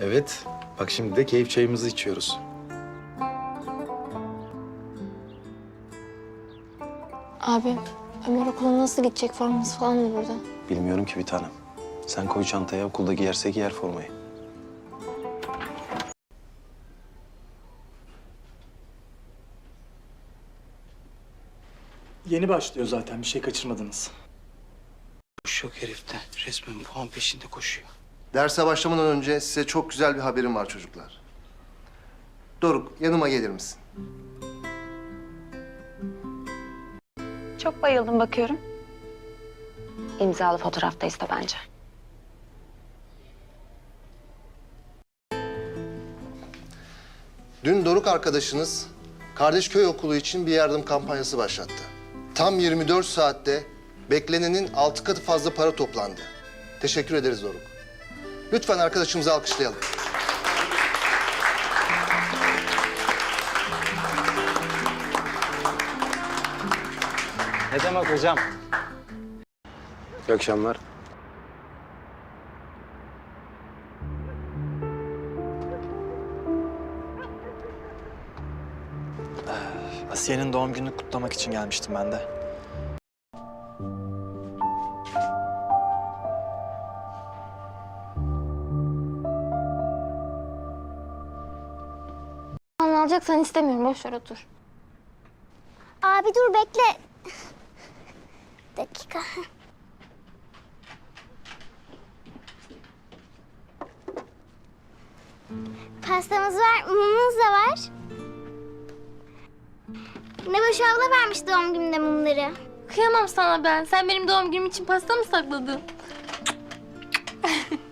Evet. Bak şimdi de keyif çayımızı içiyoruz. Abi Ömer okula nasıl gidecek forması falan mı burada? Bilmiyorum ki bir tanem. Sen koy çantaya okulda giyerse giyer formayı. Yeni başlıyor zaten bir şey kaçırmadınız. Boş yok herifte. Resmen puan peşinde koşuyor. Derse başlamadan önce size çok güzel bir haberim var çocuklar. Doruk, yanıma gelir misin? Çok bayıldım bakıyorum. İmzalı fotoğraf da iste bence. Dün Doruk arkadaşınız Kardeş Köy Okulu için bir yardım kampanyası başlattı. Tam 24 saatte beklenenin altı katı fazla para toplandı. Teşekkür ederiz Doruk. Lütfen arkadaşımızı alkışlayalım. Ne demek hocam? İyi akşamlar. Asiye'nin doğum gününü kutlamak için gelmiştim ben de. Alacaksan istemiyorum. Boş ver otur. Abi dur bekle. Dakika. Pastamız var, mumumuz da var. Nebaş abla vermiş doğum gününde mumları. Kıyamam sana ben. Sen benim doğum günüm için pasta mı sakladın?